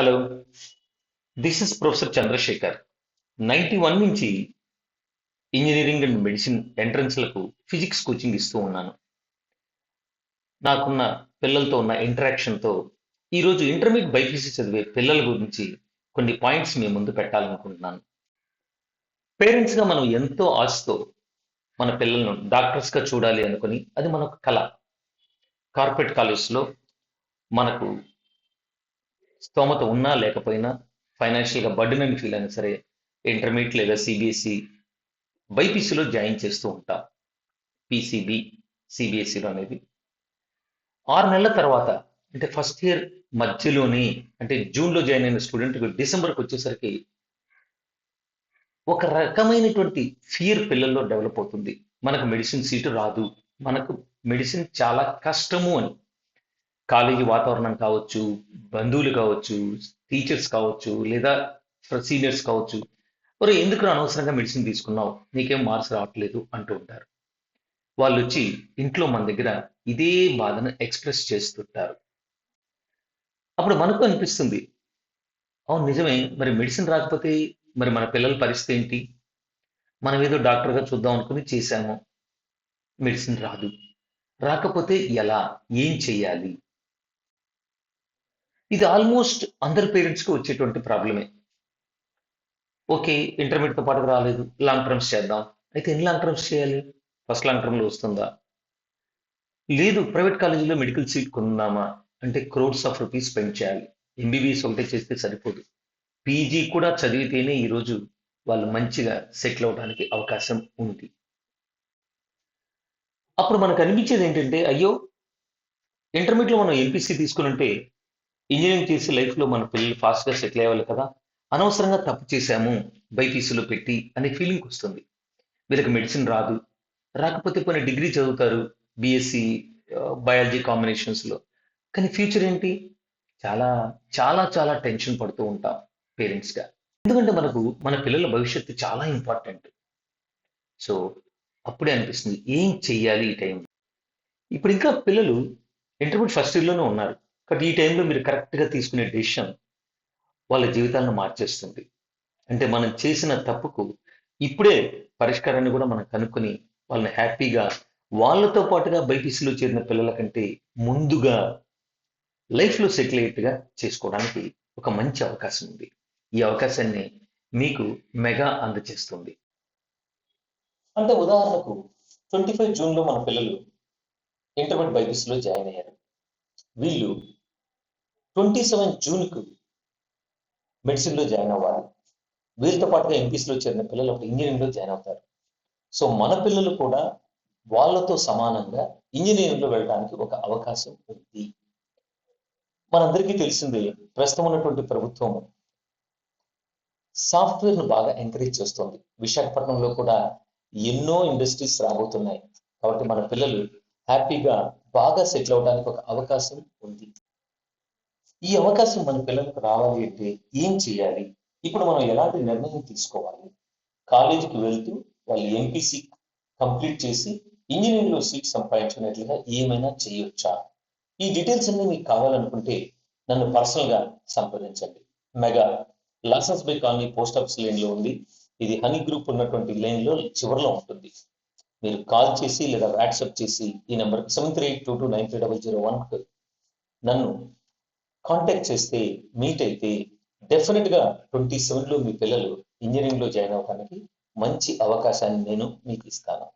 Hello this is professor Chandrashekar ninety one నుంచి engineering and medicine ఎంట్రన్స్లకు physics coaching ఇస్తూ ఉన్నాను. నాకున్న పిల్లలతో ఉన్న ఇంటరాక్షన్తో ఈరోజు ఇంటర్మీడియట్ బైపీసీ చదివే పిల్లల గురించి కొన్ని పాయింట్స్ మీ ముందు పెట్టాలనుకుంటున్నాను. పేరెంట్స్గా మనం ఎంతో ఆశతో మన పిల్లలను డాక్టర్స్గా చూడాలి అనుకుని అది మన కళ. కార్పొరేట్ కాలేజ్లో మనకు స్తోమత ఉన్నా లేకపోయినా ఫైనాన్షియల్గా బర్డెన్ అని ఫీల్ అయినా సరే ఇంటర్మీడియట్ లేదా సిబిఎస్ఈ బైపీసీలో జాయిన్ చేస్తూ ఉంటా. పీసీబీ సిబిఎస్ఈలో అనేది. ఆరు నెలల తర్వాత అంటే ఫస్ట్ ఇయర్ మధ్యలోని అంటే జూన్లో జాయిన్ అయిన స్టూడెంట్కి డిసెంబర్కి వచ్చేసరికి ఒక రకమైనటువంటి ఫియర్ పిల్లల్లో డెవలప్ అవుతుంది. మనకు మెడిసిన్ సీటు రాదు. మనకు మెడిసిన్ చాలా కష్టము అని. కాలేజీ వాతావరణం కావచ్చు బంధువులు కావచ్చు టీచర్స్ కావచ్చు లేదా సీనియర్స్ కావచ్చు. మరి ఎందుకు అనవసరంగా మెడిసిన్ తీసుకున్నావు? నీకేం మార్క్స్ రావట్లేదు అంటూ ఉంటారు. వాళ్ళు వచ్చి ఇంట్లో మన దగ్గర ఇదే బాధను ఎక్స్ప్రెస్ చేస్తుంటారు. అప్పుడు మనకు అనిపిస్తుంది అవును నిజమే మరి మెడిసిన్ రాకపోతే మరి మన పిల్లల పరిస్థితి ఏంటి? మనం ఏదో డాక్టర్గా చూద్దాం అనుకుని చేశాము మెడిసిన్ రాదు. రాకపోతే ఎలా? ఏం చేయాలి? ఇది ఆల్మోస్ట్ అందరి పేరెంట్స్కి వచ్చేటువంటి ప్రాబ్లమే ఓకే ఇంటర్మీడియట్తో పాటు రాలేదు. లాంగ్ టర్మ్స్ చేద్దాం. అయితే ఎన్ని లాంగ్ టర్మ్స్ చేయాలి? ఫస్ట్ లాంగ్ టర్మ్లో వస్తుందా? లేదు ప్రైవేట్ కాలేజీలో మెడికల్ సీట్ కొందామా అంటే క్రోడ్స్ ఆఫ్ రూపీస్ స్పెండ్ చేయాలి. ఎంబీబీఎస్ ఒకటే చేస్తే సరిపోదు. పీజీ కూడా చదివితేనే ఈరోజు వాళ్ళు మంచిగా సెటిల్ అవడానికి అవకాశం ఉంది. అప్పుడు మనకు అనిపించేది ఏంటంటే అయ్యో ఇంటర్మీడియట్లో మనం ఎంపీసీ తీసుకుని ఇంజనీరింగ్ చేసి లైఫ్లో మన పిల్లలు ఫాస్ట్గా సెటిల్ అయ్యేవాళ్ళు కదా అనవసరంగా తప్పు చేశాము బైపీసీలో పెట్టి అనే ఫీలింగ్ వస్తుంది. వీళ్ళకి మెడిసిన్ రాదు. రాకపోతే కొన్ని డిగ్రీ చదువుతారు బీఎస్సీ బయాలజీ కాంబినేషన్స్లో కానీ ఫ్యూచర్ ఏంటి? చాలా చాలా చాలా టెన్షన్ పడుతూ ఉంటాం పేరెంట్స్గా. ఎందుకంటే మనకు మన పిల్లల భవిష్యత్తు చాలా ఇంపార్టెంట్. సో అప్పుడే అనిపిస్తుంది ఏం చెయ్యాలి ఈ టైం ఇప్పుడు ఇంకా పిల్లలు ఇంటర్మీడియట్ ఫస్ట్ ఇయర్లోనే ఉన్నారు. కాబట్టి ఈ టైంలో మీరు కరెక్ట్గా తీసుకునే డెసిషన్ వాళ్ళ జీవితాలను మార్చేస్తుంది. అంటే మనం చేసిన తప్పుకు ఇప్పుడే పరిష్కారాన్ని కూడా మనం కనుక్కొని వాళ్ళని హ్యాపీగా వాళ్ళతో పాటుగా బైపీసీలో చేరిన పిల్లల కంటే ముందుగా లైఫ్లో సెటిల్ అయ్యేట్టుగా చేసుకోవడానికి ఒక మంచి అవకాశం ఉంది. ఈ అవకాశాన్ని మీకు మెగా అందజేస్తుంది అంటే ఉదాహరణకు ట్వంటీ ఫైవ్ జూన్లో మన పిల్లలు ఇంటర్మీడియట్ బైపీసీలో జాయిన్ అయ్యారు. వీళ్ళు ట్వంటీ సెవెన్ జూన్కు మెడిసిన్లో జాయిన్ అవ్వాలి. వీరితో పాటుగా ఎంపీసీలో చేరిన పిల్లలు అప్పుడు ఇంజనీరింగ్లో జాయిన్ అవుతారు. సో మన పిల్లలు కూడా వాళ్ళతో సమానంగా ఇంజనీరింగ్లో వెళ్ళడానికి ఒక అవకాశం ఉంది. మనందరికీ తెలిసిందే ప్రస్తుతం ఉన్నటువంటి ప్రభుత్వం సాఫ్ట్వేర్ను బాగా ఎంకరేజ్ చేస్తుంది. విశాఖపట్నంలో కూడా ఎన్నో ఇండస్ట్రీస్ రాబోతున్నాయి. కాబట్టి మన పిల్లలు హ్యాపీగా బాగా సెటిల్ అవడానికి ఒక అవకాశం ఉంది. ఈ అవకాశం మన పిల్లలకు రావాలి అంటే ఏం చేయాలి? ఇప్పుడు మనం ఎలాంటి నిర్ణయం తీసుకోవాలి? కాలేజీకి వెళ్తూ వాళ్ళు ఎంపీసీ కంప్లీట్ చేసి ఇంజనీరింగ్లో సీట్ సంపాదించుకునేట్లుగా ఏమైనా చేయొచ్చా? ఈ డీటెయిల్స్ అన్ని మీకు కావాలనుకుంటే నన్ను పర్సనల్గా సంప్రదించండి. Mega lessons by colony post office లైన్లో ఉంది. ఇది హనీ గ్రూప్ ఉన్నటువంటి లైన్లో చివరిలో ఉంటుంది. మీరు కాల్ చేసి లేదా వాట్సాప్ చేసి ఈ number seven three eight two two nine three double zero one నన్ను కాంటాక్ట్ చేస్తే మీట్ అయితే డెఫినెట్గా ట్వంటీ సెవెన్లో మీ పిల్లలు ఇంజనీరింగ్లో జాయిన్ అవ్వడానికి మంచి అవకాశాన్ని నేను మీకు ఇస్తాను.